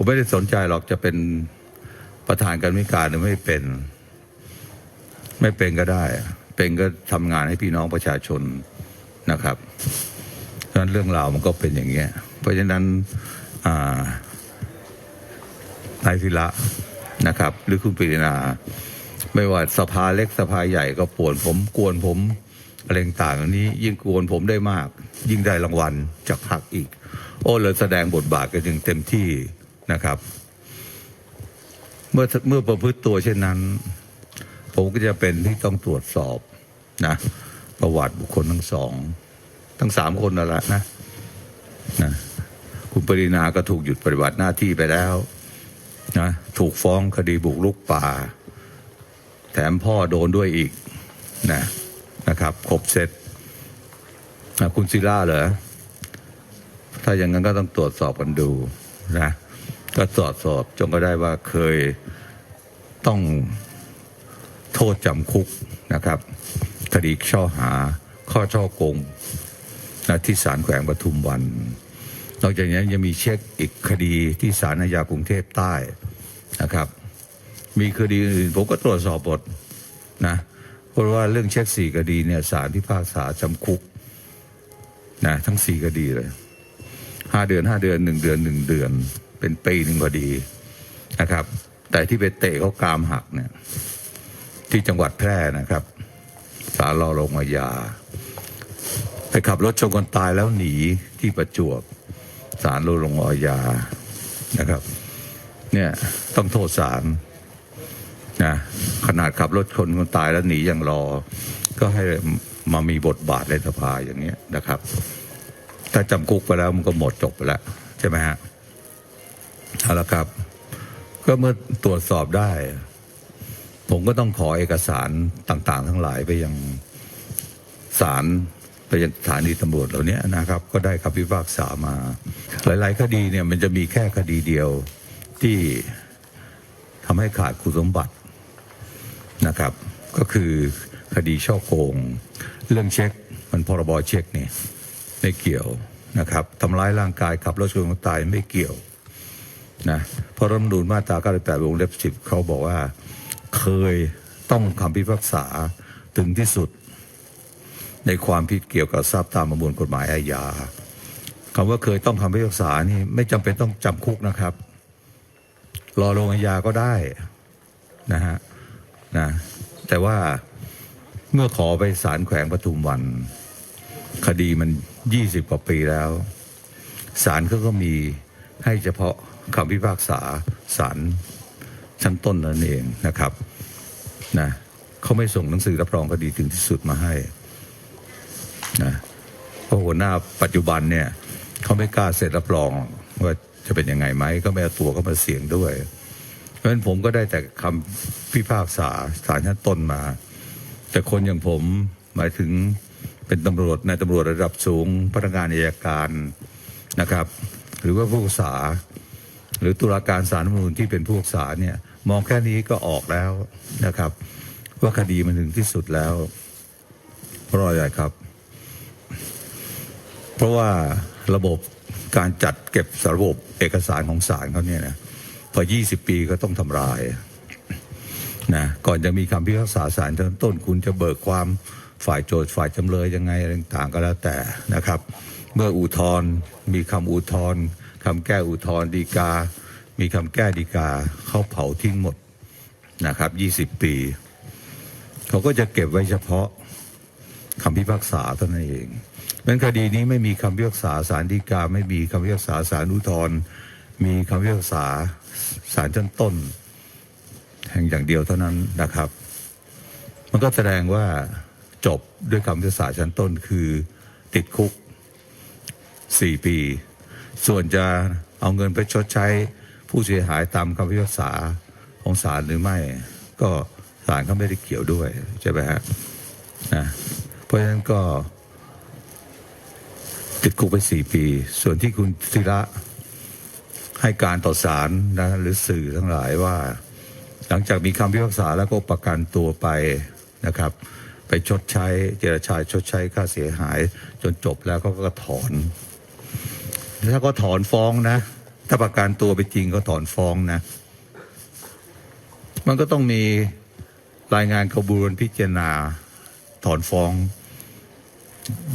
ผมไม่ได้สนใจหรอกจะเป็นประธานการมิการหรือไม่เป็น ไม่เป็นก็ได้ เป็นก็ทำงานให้พี่น้องประชาชนนะครับเพราะนั้นเรื่องราวมันก็เป็นอย่างเงี้ย เพราะฉะนั้นนายศิระนะครับ หรือคุณปรินา ไม่ว่าสภาเล็กสภาใหญ่ก็ปวนผมกวนผมอะไรต่างๆนนี้ ยิ่งกวนผมได้มาก ยิ่งได้รางวัลจากพรรคอีก โอ้เลยแสดงบทบาทกันถึงเต็มที่ นะครับ เมื่อเมื่อประพฤติตัวเช่นนั้น ผมก็จะเป็นที่ต้องตรวจสอบนะ ประวัติบุคคลทั้งสอง ทั้งสามคนนั่นแหละนะนะคุณปรินาก็ถูกหยุดปฏิบัติหน้าที่ไปแล้วนะถูกฟ้องคดีบุกรุกป่า แถมพ่อโดนด้วยอีกนะนะครับครบเซตนะคุณศิล่าเหรอ ถ้าอย่างนั้นก็ต้องตรวจสอบกันดูนะ ก็ตรวจสอบจนก็ได้ว่าเคยต้องโทษจำคุกนะครับคดีช่อหาข้อช่อโกงนะที่ศาลแขวงปทุมวัน นอกจากนี้ยังมีเช็คอีกคดีที่ศาลอาญากรุงเทพใต้นะครับ มีคดีอื่นผมก็ตรวจสอบหมดนะเพราะว่าเรื่องเช็คสี่คดีเนี่ยศาลพิพากษาจำคุกนะทั้งสี่คดีเลยห้าเดือนห้าเดือนหนึ่งเดือนหนึ่งเดือน เป็นปีหนึ่งพอดีนะครับ แต่ที่ไปเตะเขากรามหักเนี่ยที่จังหวัดแพร่นะครับศาลรอลงอาญาไปขับรถชนคนตายแล้วหนีที่ประจวบศาลรอลงอาญานะครับ เนี่ยต้องโทษศาลนะขนาดขับรถชนคนตายแล้วหนียังรอ ก็ให้มามีบทบาทในสภาอย่างเนี้ยนะครับ ถ้าจำคุกไปแล้วมันก็หมดจบไปแล้ว ใช่ไหมฮะ เอาละครับ ก็เมื่อตรวจสอบได้ ผมก็ต้องขอเอกสารต่าง ๆ ทั้งหลายไปยังศาลไปยังสถานีตำรวจเหล่านี้นะครับ ก็ได้คำพิพากษามา หลาย ๆ คดีเนี่ยมันจะมีแค่คดีเดียวที่ทำให้ขาดคุณสมบัตินะครับ ก็คือคดีช่อโกง เรื่องเช็คมันพรบเช็คเนี่ยไม่เกี่ยวนะครับทำร้ายร่างกายขับรถชนคนตายไม่เกี่ยว นะเพราะรัฐมนูญมาตรา 98 วงเล็บ 10 เขาบอกว่าเคยต้องคำพิพากษาถึงที่สุด ในความผิดเกี่ยวกับทรัพย์ตามประมวลกฎหมายอาญาคำว่าเคยต้องคำพิพากษานี่ไม่จำเป็นต้องจำคุกนะครับ รอลงอาญาก็ได้นะฮะนะแต่ว่าเมื่อขอไปศาลแขวงปทุมวัน คดีมันยี่สิบกว่าปีแล้วศาลเขาก็มีให้เฉพาะ คำพิพากษาศาลชั้นต้นนั่นเองนะครับนะเขาไม่ส่งหนังสือรับรองคดีถึงที่สุดมาให้นะเพราะหัวหน้าปัจจุบันเนี่ยเขาไม่กล้าเสร็จรับรองว่าจะเป็นยังไงไหมก็ไม่เอาตัวเขามาเสี่ยงด้วย เพราะฉะนั้นผมก็ได้แต่คำพิพากษาศาลชั้นต้นมา แต่คนอย่างผมหมายถึงเป็นตำรวจในายตำรวจระดับสูงพนักงานอัยการนะครับ หรือว่าผู้พิพากษา หรือตุลาการศาลรัฐธรรมนูญที่เป็นผู้พิพากษาเนี่ยมองแค่นี้ก็ออกแล้วนะครับ ว่าคดีมันถึงที่สุดแล้วเพราะอะไรครับ เพราะว่าระบบการจัดเก็บระบบเอกสารของศาลเขาเนี่ยนะพอ 20 ปีก็ต้องทำลายนะก่อนจะมีคำพิพากษาศาลชั้นต้นคุณจะเบิกความฝ่ายโจทย์ฝ่ายจำเลยยังไงต่างก็แล้วแต่นะครับ เมื่ออุทธรณ์มีคำอุทธรณ์ คำแก้อุทธรดีกา มีคำแก้ดีกาเขาเผาทิ้งหมดนะครับ 20 ปี เขาก็จะเก็บไว้เฉพาะคำพิพากษาเท่านั้นเองเป็นคดีนี้ไม่มีคำพิพากษาศาลฎีกา ไม่มีคำพิพากษาศาลอุทธรมีคำพิพากษาศาลชั้นต้น แห่งอย่างเดียวเท่านั้นนะครับ มันก็แสดงว่าจบด้วยคำพิพากษาชั้นต้นคือติดคุกสี่ปี ส่วนจะเอาเงินไปชดใช้ผู้เสียหายตามคำพิพากษาของศาลหรือไม่ ก็ศาลเขาไม่ได้เกี่ยวด้วยใช่ไหมฮะนะเพราะฉะนั้นก็ติดคุกไปสี่ปี ส่วนที่คุณศิระให้การต่อศาลนะหรือสื่อทั้งหลายว่า หลังจากมีคำพิพากษาแล้วก็ประกันตัวไปนะครับ ไปชดใช้เจรจาชดใช้ค่าเสียหาย จนจบแล้วก็ก็ถอน ถ้าก็ถอนฟ้องนะ ถ้าประกันตัวไปจริงก็ถอนฟ้องนะ มันก็ต้องมีรายงานกระบวนพิจารณาถอนฟ้อง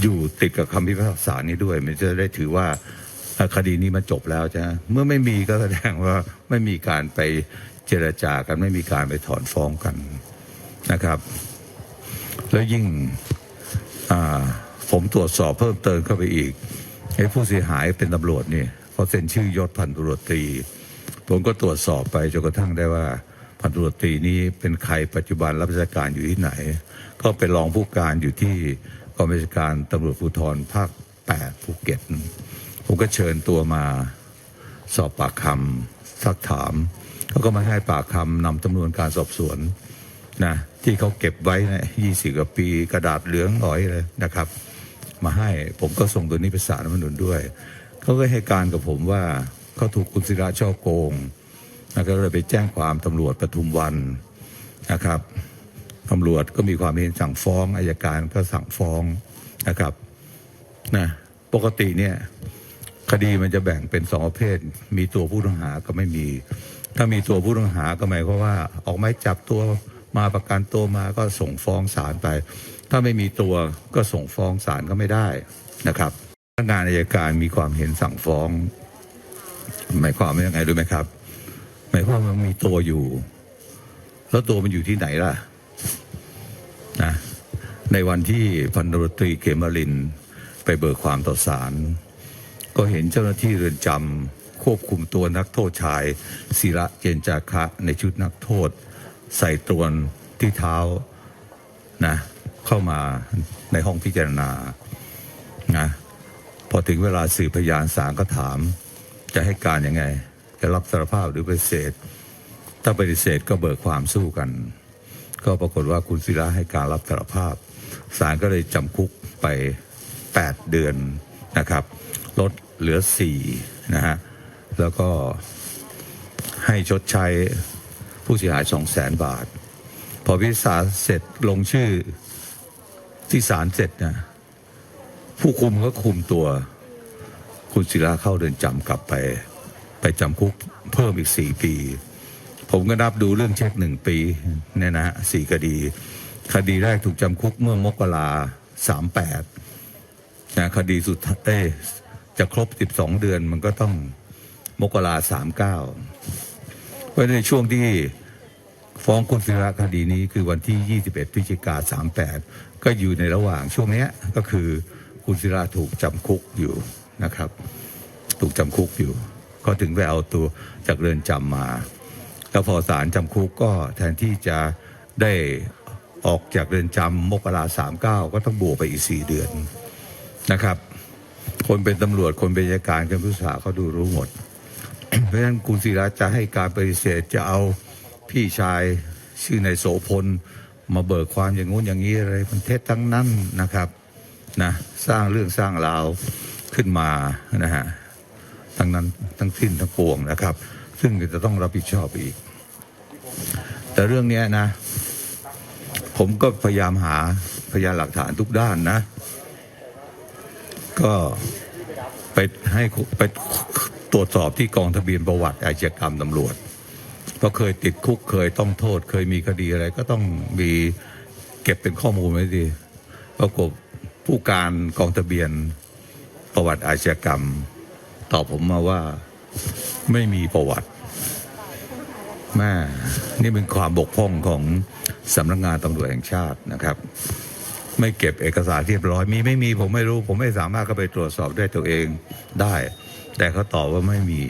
อยู่ติดกับคำพิพากษานี้ด้วย มันจะได้ถือว่าคดีนี้มันจบแล้วใช่ไหมเมื่อไม่มีก็แสดงว่าไม่มีการไปเจรจากันไม่มีการไปถอนฟ้องกันนะครับ แล้วยิ่งผมตรวจสอบเพิ่มเติมเข้าไปอีก ไอ้ผู้เสียหายเป็นตำรวจนี่เขาเซ็นชื่อยศพันตำรวจตรี ผมก็ตรวจสอบไปจนกระทั่งได้ว่าพันตำรวจตรีนี้เป็นใครปัจจุบันรับราชการอยู่ที่ไหน ก็เป็นรองผู้การอยู่ที่กองบัญชาการตำรวจภูธรภาค8ภูเก็ต ผมก็เชิญตัวมาสอบปากคำสักถามเขาก็มาให้ปากคำนำจำนวนการสอบสวนนะที่เขาเก็บไว้นะยี่สิบกว่าปีกระดาษเหลืองหน่อยเลยนะครับ มาให้ ผมก็ส่งตัวนี้ไปสารรัฐมนุนด้วยเขาก็ให้การกับผมว่าเขาถูกคุณศิระช่อโกงนะก็เลยไปแจ้งความตำรวจปทุมวันนะครับตำรวจก็มีความเห็นสั่งฟ้องอายการก็สั่งฟ้องนะครับนะปกติเนี่ยคดีมันจะแบ่งเป็นสองประเภท มีตัวผู้ต้องหาก็ไม่มี ถ้ามีตัวผู้ต้องหาก็หมายความว่า ออกหมายจับตัวมาประกันตัวมาก็ส่งฟ้องศาลไป ถ้าไม่มีตัวก็ส่งฟ้องศาลก็ไม่ได้นะครับพนักงานอายการมีความเห็นสั่งฟ้อง หมายความว่ายังไงรู้ไหมครับ หมายความว่ามันมีตัวอยู่ แล้วตัวมันอยู่ที่ไหนล่ะนะในวันที่พันตำรวจตรีเขมรินไปเบิกความต่อศาลก็เห็นเจ้าหน้าที่เรือนจำควบคุมตัวนักโทษชายศิระเจนจาคะในชุดนักโทษ ใส่ตรวนที่เท้านะ เข้ามาในห้องพิจารณานะพอถึงเวลาสืบพยานศาลก็ถาม จะให้การยังไง จะรับสารภาพหรือปฏิเสธ ถ้าปฏิเสธก็เบิกความสู้กัน ก็ปรากฏว่าคุณศิระให้การรับสารภาพศาลก็เลยจำคุกไป 8 เดือนนะครับลดเหลือ4นะฮะแล้วก็ให้ชดใช้ผู้เสียหาย 2 0 0 0 0 0 บาท พอพิพากษาเสร็จลงชื่อ ที่ศาลเสร็จนะผู้คุมก็คุมตัว คุณศิระเข้าเดินจำกลับไป ไปจำคุกเพิ่มอีกสี่ปี ผมก็นับดูเรื่องเช็คหนึ่งปีเนี่ยนะสี่คดี คดีแรกถูกจำคุกเมื่อมกราสามแปดนะคดีสุดท้ายเอ้ยจะครบสิบสองเดือนมันก็ต้องมกราสามเก้าเพราะในช่วงที่ ฟ้องคุณศิระคดีนี้คือวันที่ 21พฤศจิกา38 ก็อยู่ในระหว่างช่วงนี้ก็คือคุณศิระถูกจำคุกอยู่นะครับ ถูกจำคุกอยู่ ก็ถึงไปเอาตัวจากเรือนจำมา แล้วพอศาลจำคุกก็แทนที่จะได้ออกจากเรือนจำมกราสามเก้าก็ต้องบวกไปอีกสี่เดือนนะครับ คนเป็นตำรวจคนเป็นอัยการกันผู้สาเขาดูรู้หมด เพราะฉะนั้นคุณศิระจะให้การปฏิเสธจะเอา พี่ชายชื่อนายโสพลมาเบิกความอย่างงู้นอย่างนี้อะไรมันเท็จทั้งนั้นนะครับนะสร้างเรื่องสร้างราวขึ้นมานะฮะทั้งนั้นทั้งสิ้นทั้งปวงนะครับ ซึ่งจะต้องรับผิดชอบอีก แต่เรื่องนี้นะ ผมก็พยายามหาพยานหลักฐานทุกด้านนะ ก็ไปให้ไปตรวจสอบที่กองทะเบียนประวัติอาชญากรรมตำรวจ เพราเคยติดคุกเคยต้องโทษ เคยมีคดีอะไร ก็ต้องมีเก็บเป็นข้อมูลไว้ดีปรากฏผู้การกองทะเบียนประวัติอาชญากรรม ตอบผมมาว่าไม่มีประวัติแม่นี่เป็นความบกพร่องของสำนักงานตำรวจแห่งชาตินะครับ ไม่เก็บเอกสารที่เรียบร้อยมีไม่มีผมไม่รู้ ผมไม่สามารถเข้าไปตรวจสอบด้วยตัวเองได้ แต่เขาตอบว่าไม่มี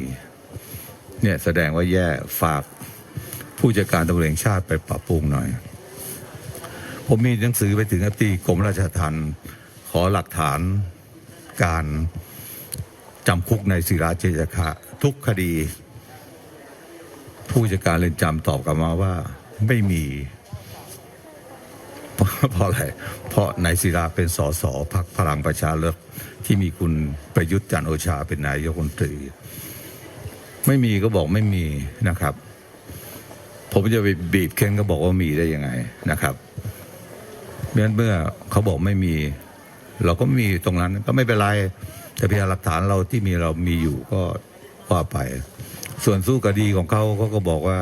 เนี่ยแสดงว่าแย่ฝาก ผู้จัดการตำรวจแห่งชาติไปปรับปรุงหน่อย ผมมีหนังสือไปถึงอธิกรมราชทัณฑ์ขอหลักฐานการจำคุกในศิราเจยคะทุกคดี ผู้จัดการเรือนจำตอบกลับมาว่าไม่มีเพราะอะไร เพราะนายศิราเป็นสสพักพลังประชารัฐที่มีคุณประยุทธ์จันโอชาเป็นนายกรัฐมนตรี ไม่มีก็บอกไม่มีนะครับ ผมจะไปบีบเค้นก็บอกว่ามีได้ยังไงนะครับเพราะฉะนั้นเมื่อเขาบอกไม่มี เราก็มีตรงนั้นก็ไม่เป็นไร แต่พยานหลักฐานเราที่มีเรามีอยู่ก็ว่าไป ส่วนสู้คดีของเขาเขาก็บอกว่า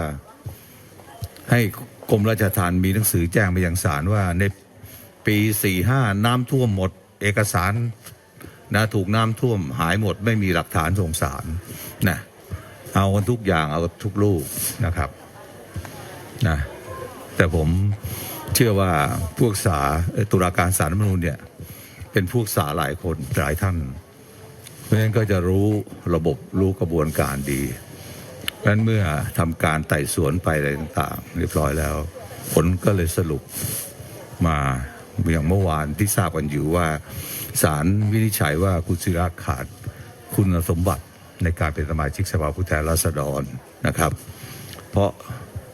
ให้กรมราชทัณฑ์มีหนังสือแจ้งไปยังศาลว่าในปีสี่ห้าน้ำท่วมหมด เอกสารนะถูกน้ำท่วมหายหมด ไม่มีหลักฐานส่งสารนะเอากันทุกอย่างเอาทุกลูกนะครับ นะแต่ผมเชื่อว่าพวกษาตุลาการศาลรัฐมนูญเนี่ยเป็นผู้ศึกษาหลายคนหลายท่าน เพราะฉะนั้นก็จะรู้ระบบรู้กระบวนการดีเพราะนั้นเมื่อทำการไต่สวนไปอะไรต่างๆ เรียบร้อยแล้ว ผลก็เลยสรุปมาอย่างเมื่อวานที่ทราบกันอยู่ว่าศาลวินิจฉัยว่าคุณศิระขาดคุณสมบัติในการเป็นสมาชิกสภาผู้แทนราษฎรนะครับ เพราะ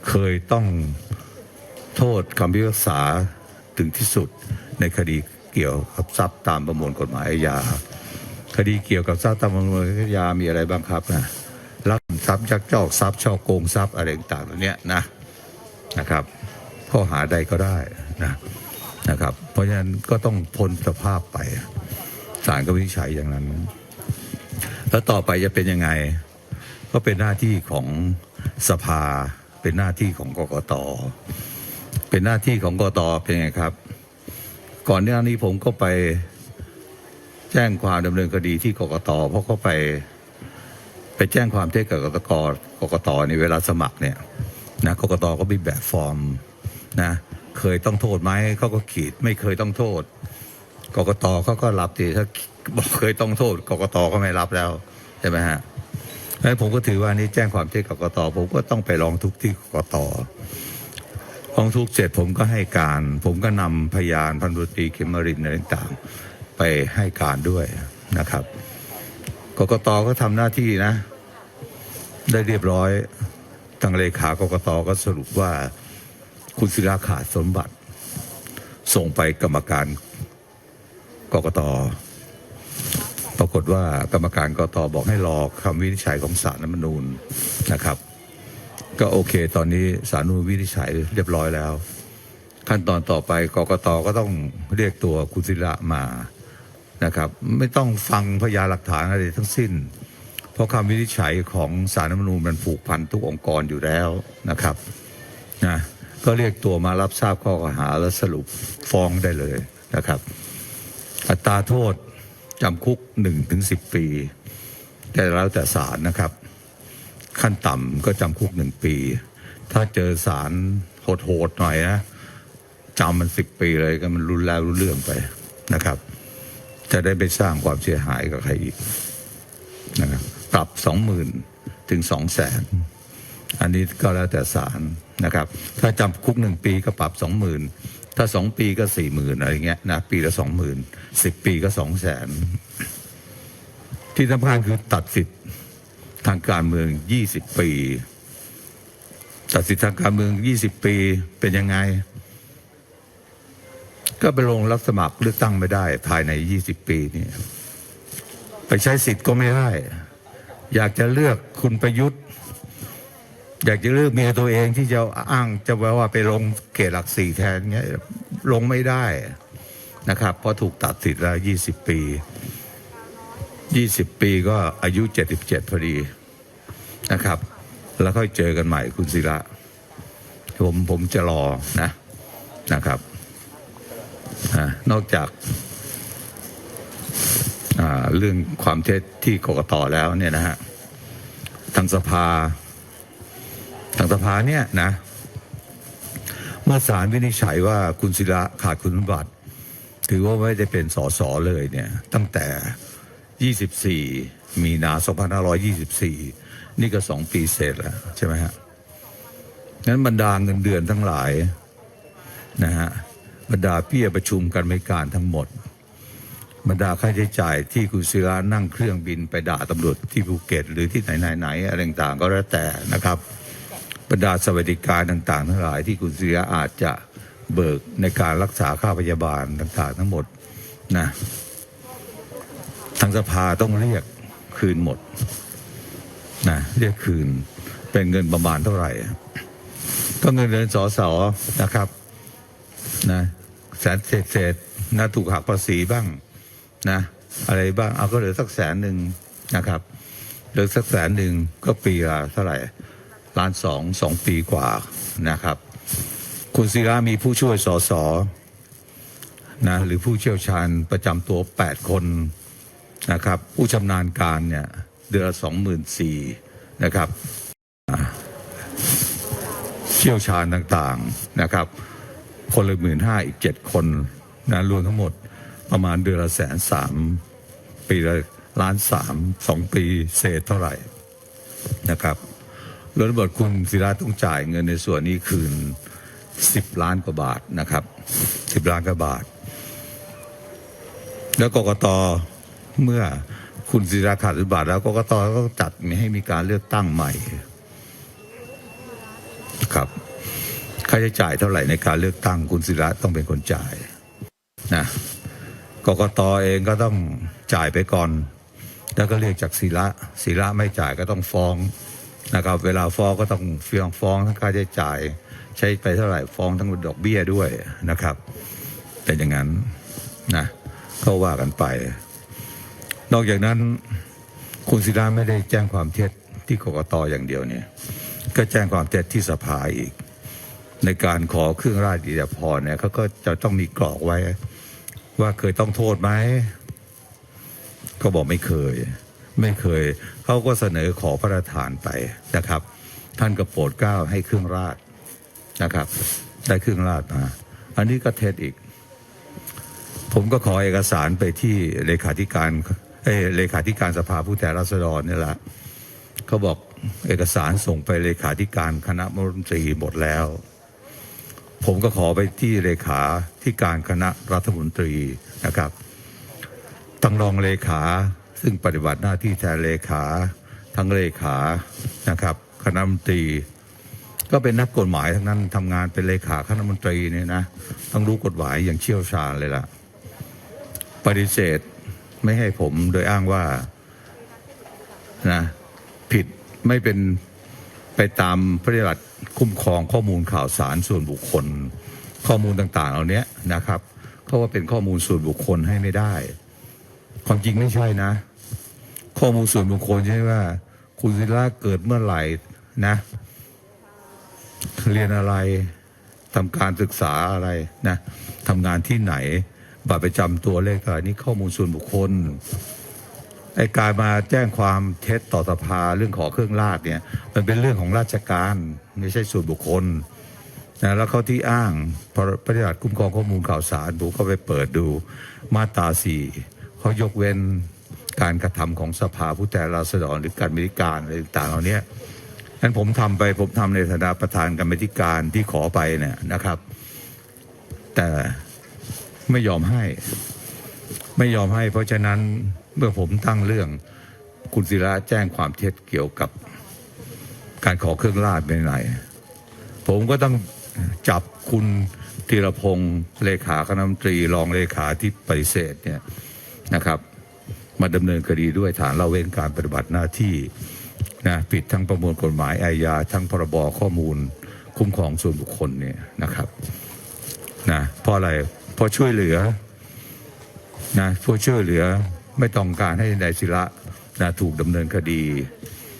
เคยต้องโทษคำพิพากษาถึงที่สุดในคดีเกี่ยวกับทรัพย์ตามประมวลกฎหมายอาญาคดีเกี่ยวกับทรัพย์ตามประมวลกฎหมายอาญามีอะไรบ้างครับนะลักทรัพย์ยักยอกทรัพย์ช่อโกงทรัพย์อะไรต่างๆเหล่านี้นะนะครับ ข้อหาใดก็ได้นะนะครับ เพราะฉะนั้นก็ต้องพ้นสภาพไปศาลก็วินิจฉัยอย่างนั้น แล้วต่อไปจะเป็นยังไง ก็เป็นหน้าที่ของสภา เป็นหน้าที่ของกกต เป็นหน้าที่ของกตเป็นไงครับ ก่อนหน้านี้ผมก็ไปแจ้งความดำเนินคดีที่กกต เพราะเขาไป ไปแจ้งความเท็จกับกกตกกตในเวลาสมัครเนี่ยนะกกตก็มีแบบฟอร์มนะเคยต้องโทษไหมเขาก็ขีดไม่เคยต้องโทษกกตเขาก็รับทีถ้าบอกเคยต้องโทษกกตก็ไม่รับแล้วใช่ไหมฮะ แล้วผมก็ถือว่านี่แจ้งความเท็จกกตผมก็ต้องไปร้องทุกข์ที่กกตร้องทุกข์เสร็จผมก็ให้การ ผมก็นำพยานพันธุตรีเขมรินอะไรต่างไปให้การด้วยนะครับกกตก็ทำหน้าที่นะ ได้เรียบร้อยทางเลขากกตก็สรุปว่าคุณศิลาขาดสมบัติ ส่งไปกรรมการกกต ปรากฏว่ากรรมการกกตบอกให้รอคำวินิจฉัยของศาลรัฐมนูญนะครับ ก็โอเค ตอนนี้สารนุวินิจฉัยเรียบร้อยแล้ว ขั้นตอนต่อไปกกตก็ต้องเรียกตัวคุณศิระมานะครับ ไม่ต้องฟังพยานหลักฐานอะไรทั้งสิ้น เพราะคำวินิจฉัยของสารรัฐมนูญมันผูกพันทุกองค์กรอยู่แล้วนะครับนะก็เรียกตัวมารับทราบข้อกล่าวหาและสรุปฟ้องได้เลยนะครับ อัตราโทษ จำคุก1นถึงสิปี แต่แล้วแต่ศาลนะครับ ขั้นต่ำก็จำคุกหนึ่งปี ถ้าเจอสารโหดๆหน่อยนะจำมันสิบปีเลยก็มันรุนแรงรุนเรื่องไปนะครับ จะได้ไปสร้างความเสียหายกับใครอีกนะครับปรับสองหมื่นถึงสองแสนอันนี้ก็แล้วแต่ศาลนะครับ ถ้าจำคุกหนึ่งปีก็ปรับสองหมื่น ถ้าสองปีก็สี่หมื่นอะไรเงี้ยนะปีละสองหมื่นสิบปีก็สองแสนที่สำคัญคือตัดสิทธิ์ทางการเมือง20ปี ตัดสิทธิ์ทางการเมือง20ปีเป็นยังไง ก็ไปลงรับสมัครเลือกตั้งไม่ได้ ภายใน20ปีนี่ไปใช้สิทธิ์ก็ไม่ได้ อยากจะเลือกคุณประยุทธ์ อยากจะเลือกเมียตัวเองที่จะอ้างจะว่าว่าไปลงเกตหลักสี่แทนเงี้ยลงไม่ได้นะครับ เพราะถูกตัดสิทธิ์แล้ว20ปียี่สิบปีก็อายุเจ็ดสิบเจ็ดพอดีนะครับ แล้วค่อยเจอกันใหม่คุณศิระผมผมจะรอนะนะครับอนอกจากเรื่องความเท็จที่กกตแล้วเนี่ยนะฮะทางสภา ทางสภาเนี่ยนะเมื่อศาลวินิจฉัยว่าคุณศิระขาดคุณสมบัติ ถือว่าไม่ได้เป็นสสเลยเนี่ย ตั้งแต่ 24 มีนา2524 นี่ก็สองปีเสร็จแล้วใช่ไหมฮะนั้นบรรดาเงินเดือนทั้งหลายนะฮะบรรดาเบี้ยประชุมกันไม่การทั้งหมด บรรดาค่าใช้จ่ายที่คุณศิระนั่งเครื่องบินไปด่าตำรวจที่ภูเก็ต หรือที่ไหนๆไหนอะไรต่างก็แล้วแต่นะครับ บรรดาสวัสดิการต่าง ๆ ทั้งหลายที่คุณศิระอาจจะเบิกในการรักษาค่าพยาบาลต่าง ๆ ทั้งหมดนะทางสภาต้องเรียกคืนหมดนะเรียกคืนเป็นเงินประมาณเท่าไหร่ ก็เงินเดือนสอสอนะครับนะแสนเศษเศษๆนะถูกหักภาษีบ้างนะอะไรบ้างเอาก็เหลือสักแสนหนึ่งนะครับเหลือสักแสนหนึ่งก็ปีละเท่าไหร่ ล้านสองสองปีกว่านะครับ คุณศิระมีผู้ช่วยสสนะหรือผู้เชี่ยวชาญประจำตัว 8 คนนะครับ ผู้ชำนาญการเนี่ยเดือนละสองหมื่นสี่นะครับ เชี่ยวชาญต่างๆนะครับ คนละหมื่นห้าอีกเจ็ดคนนะรวมทั้งหมดประมาณเดือนละแสนสามปีละล้านสามสองปีเศษเท่าไหร่นะครับ รถบทคุณศิระต้องจ่ายเงินในส่วนนี้คืนสิบล้านกว่าบาทนะครับสิบล้านกว่าบาท แล้วกกตเมื่อคุณศิระขาดบาท แล้วกกตก็จัดให้มีการเลือกตั้งใหม่ครับค่าใช้จ่ายเท่าไหร่ในการเลือกตั้งคุณศิระต้องเป็นคนจ่ายนะกกตเองก็ต้องจ่ายไปก่อน แล้วก็เรียกจากศิระศิระไม่จ่ายก็ต้องฟ้อง นะครับ เวลาฟ้องก็ต้องฟ้องฟ้องทั้งค่าใช้จ่าย ใช้ไปเท่าไหร่ฟ้องทั้งดอกเบี้ยด้วยนะครับ เป็นอย่างนั้นนะก็ว่ากันไป นอกจากนั้นคุณศิระไม่ได้แจ้งความเท็จที่กกตอย่างเดียวเนี่ย ก็แจ้งความเท็จที่สภาอีก ในการขอเครื่องราชอิสริยาภรณ์เนี่ยเขาก็จะต้องมีกรอกไว้ ว่าเคยต้องโทษไหมก็บอกไม่เคย ไม่เคยเขาก็เสนอขอพระราชทานไปนะครับ ท่านก็โปรดเกล้าให้เครื่องราชนะครับ ได้เครื่องราชมาอันนี้ก็เท็จอีก ผมก็ขอเอกสารไปที่เลขาธิการเอเลขาธิการสภาผู้แทนราษฎรนี่แหละเขาบอกเอกสารส่งไปเลขาธิการคณะมนตรีหมดแล้ว ผมก็ขอไปที่เลขาที่การคณะรัฐมนตรีนะครับทั้งรองเลขา ซึ่งปฏิบัติหน้าที่แทนเลขา ทั้งเลขานะครับคณะมนตรี ก็เป็นนักกฎหมายทั้งนั้นทำงานเป็นเลขาคณะมนตรีเนี่ยนะต้องรู้กฎหมายอย่างเชี่ยวชาญเลยล่ะ ปฏิเสธไม่ให้ผมโดยอ้างว่านะผิดไม่เป็นไปตามพระราชบัญญัติคุ้มครองข้อมูลข่าวสารส่วนบุคคล ข้อมูลต่างๆ เหล่านี้นะครับเพราะว่าเป็นข้อมูลส่วนบุคคลให้ไม่ได้ ความจริงไม่ใช่นะ ข้อมูลส่วนบุคคลใช่ว่า คุณศิระเกิดเมื่อไหร่นะ เรียนอะไรทำการศึกษาอะไรนะทำงานที่ไหน บัตรประจำตัวเลขอะไรนี่ข้อมูลส่วนบุคคลไอการมาแจ้งความเท็จต่อสภาเรื่องขอเครื่องราชเนี่ย มันเป็นเรื่องของราชการไม่ใช่ส่วนบุคคลนะแล้วเขาที่อ้างพระระราชบัญญัติคุ้มครองข้อมูลข่าวสารผมก็ไปเปิดดูมาตราสี่ เขายกเว้นการกระทำของสภาผู้แทนราษฎรหรือการบริการอะไรต่างๆเหล่านี้นั้นผมทำไปผมทำในฐานะประธานกรรมธิการที่ขอไปเนี่ยนะครับ แต่ไม่ยอมให้ ไม่ยอมให้ เพราะฉะนั้นเมื่อผมตั้งเรื่องคุณศิระแจ้งความเท็จเกี่ยวกับการขอเครื่องราชเป็นไหนผมก็ต้องจับคุณธีรพงศ์เลขาคณะรัฐมนตรี รองเลขาที่ปฏิเสธเนี่ย นะครับ มาดำเนินคดีด้วยฐานละเว้นการปฏิบัติหน้าที่นะผิดทั้งประมวลกฎหมายอาญาทั้งพรบข้อมูล คุ้มครองส่วนบุคคลเนี่ยนะครับนะเพราะอะไรเพราะช่วยเหลือนะเพื่อช่วยเหลือไม่ต้องการให้นายศิระนะถูกดำเนินคดี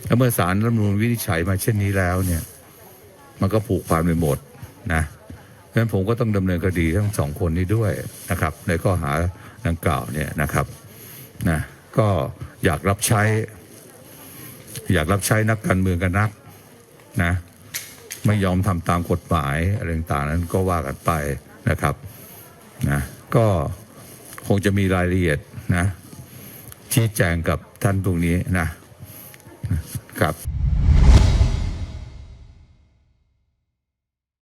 แล้วเมื่อศาลรัฐมนูญวินิจฉัยมาเช่นนี้แล้วเนี่ย มันก็ผูกความไปหมดนะเพราะฉะนั้นผมก็ต้องดำเนินคดีทั้งสองคนนี้ด้วยนะครับ ในข้อหา ดังกล่าวเนี่ยนะครับนะก็อยากรับใช้ อยากรับใช้นักการเมืองกันนักนะไม่ยอมทำตามกฎหมายอะไรต่างนั้นก็ว่ากันไปนะครับนะก็คงจะมีรายละเอียดนะชี้แจงกับท่านตรงนี้นะครับ